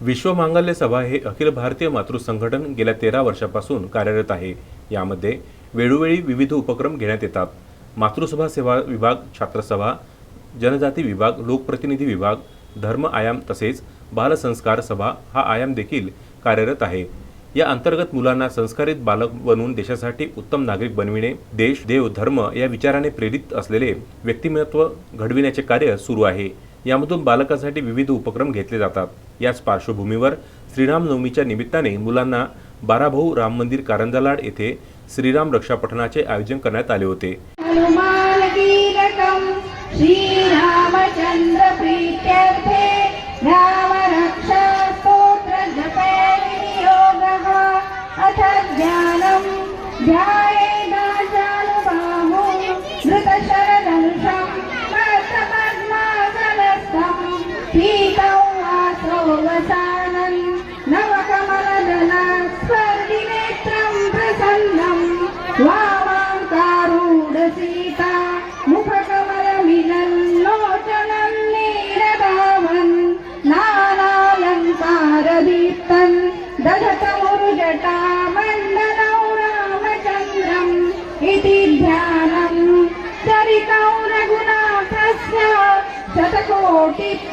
विश्व मांगल्य सभा हे अखिल भारतीय मातृ संघटन गेल्या तेरा वर्षापासून कार्यरत आहे. यामध्ये वेळोवेळी विविध उपक्रम घेण्यात येतात. मातृसभा सेवा विभाग छात्रसभा जनजाती विभाग लोकप्रतिनिधी विभाग धर्म आयाम तसेच बालसंस्कार सभा हा आयाम देखील कार्यरत आहे. या अंतर्गत मुलांना संस्कारित बालक बनवून देशासाठी उत्तम नागरिक बनविणे देश देव धर्म या विचाराने प्रेरित असलेले व्यक्तिमत्व घडविण्याचे कार्य सुरू आहे. यामधून बालकांसाठी विविध उपक्रम घेतले जातात याच पार्श्वभूमीवर श्रीरामनवमीच्या निमित्ताने मुलांना बाराभाऊ राम मंदिर कारंजालाड येथे श्रीराम रक्षा पठणाचे आयोजन करण्यात आले होते Yeah. मण्डलौ रामचन्द्रम् इति ध्यानम् चरितौ रघुनाथस्य शतकोटिप्रविस्तरम्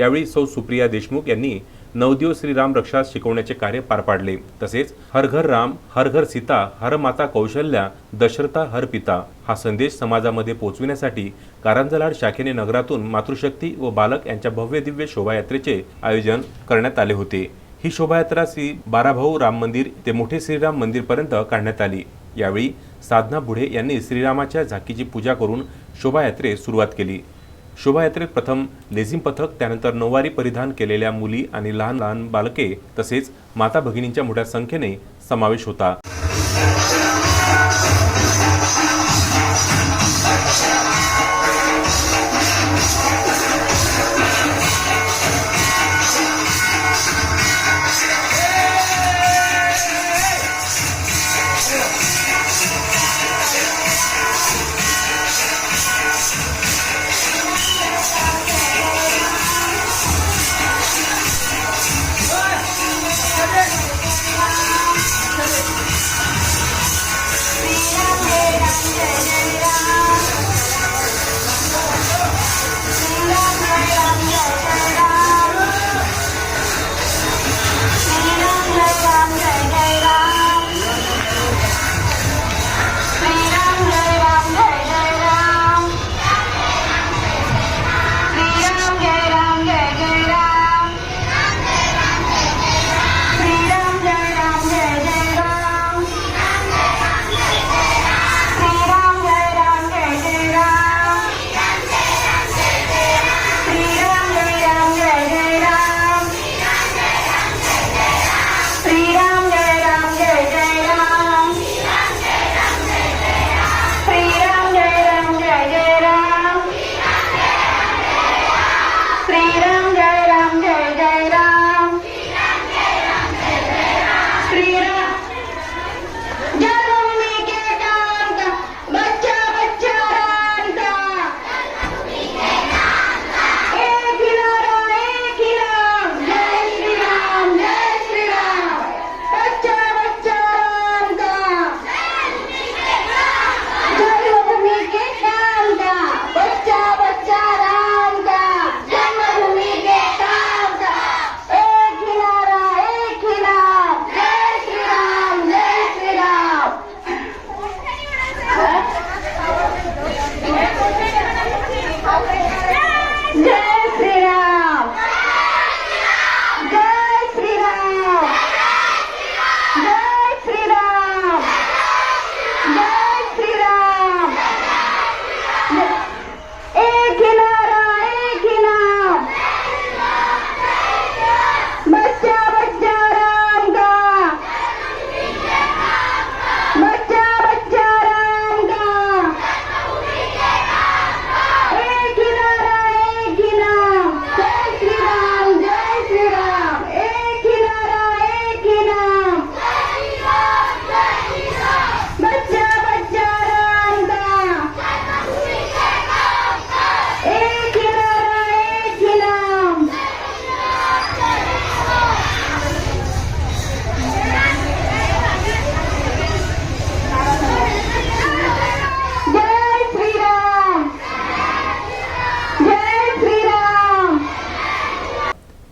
यावेळी सौ सुप्रिया देशमुख यांनी नवदिव श्रीराम रक्षा शिकवण्याचे कार्य पार पाडले. तसेच हर घर राम हर घर सीता हर माता कौशल्या दशरथा हर पिता हा संदेश समाजामध्ये पोहोचविण्यासाठी कारंजलाड शाखेने नगरातून मातृशक्ती व बालक यांच्या भव्य दिव्य शोभायात्रेचे आयोजन करण्यात आले होते. ही शोभायात्रा श्री बाराभाऊ राम मंदिर ते मोठे श्रीराम मंदिरपर्यंत काढण्यात आली. यावेळी साधना बुढे यांनी श्रीरामाच्या झाकीची पूजा करून शोभायात्रेस सुरुवात केली. शोभायात्रेत प्रथम लेझिम पथक त्यानंतर नऊवारी परिधान केलेल्या मुली आणि लहान लहान बालके तसेच माता भगिनींच्या मोठ्या संख्येने समावेश होता.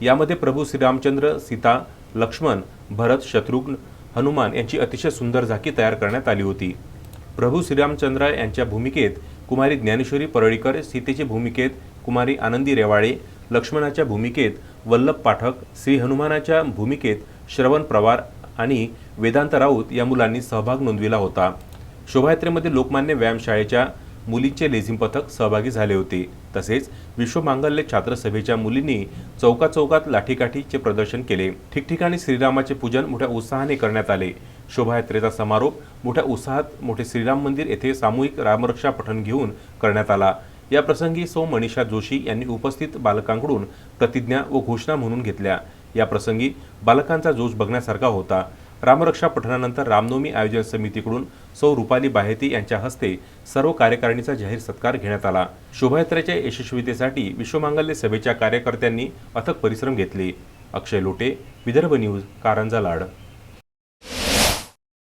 यामध्ये प्रभू श्रीरामचंद्र सीता लक्ष्मण भरत शत्रुघ्न हनुमान यांची अतिशय सुंदर झाकी तयार करण्यात आली होती. प्रभू श्रीरामचंद्र यांच्या भूमिकेत कुमारी ज्ञानेश्वरी परळीकर सीतेच्या भूमिकेत कुमारी आनंदी रेवाळे लक्ष्मणाच्या भूमिकेत वल्लभ पाठक श्री हनुमानाच्या भूमिकेत श्रवण प्रवार आणि वेदांत राऊत या मुलांनी सहभाग नोंदविला होता. शोभायात्रेमध्ये लोकमान्य व्यायामशाळेच्या मुलींचे लेझिम पथक सहभागी झाले होते. तसेच विश्वमांगल्य छात्रसभेच्या मुलींनी चौका चौकात लाठीकाठीचे प्रदर्शन केले. ठिकठिकाणी श्रीरामाचे पूजन मोठ्या उत्साहाने करण्यात आले. शोभायात्रेचा समारोप मोठ्या उत्साहात मोठे श्रीराम मंदिर येथे सामूहिक रामरक्षा पठण घेऊन करण्यात आला. या प्रसंगी सौ मनीषा जोशी यांनी उपस्थित बालकांकडून प्रतिज्ञा व घोषणा म्हणून घेतल्या. या प्रसंगी बालकांचा जोश बघण्यासारखा होता. रामरक्षा पठणानंतर रामनवमी आयोजन समितीकडून सौ रुपाली बाहेती यांच्या हस्ते सर्व कार्यकारिणीचा जाहीर सत्कार घेण्यात आला. शोभायात्रेच्या यशस्वीतेसाठी विश्वमांगल्य सभेच्या कार्यकर्त्यांनी अथक परिश्रम घेतले. अक्षय लोटे विदर्भ न्यूज कारंजा लाड.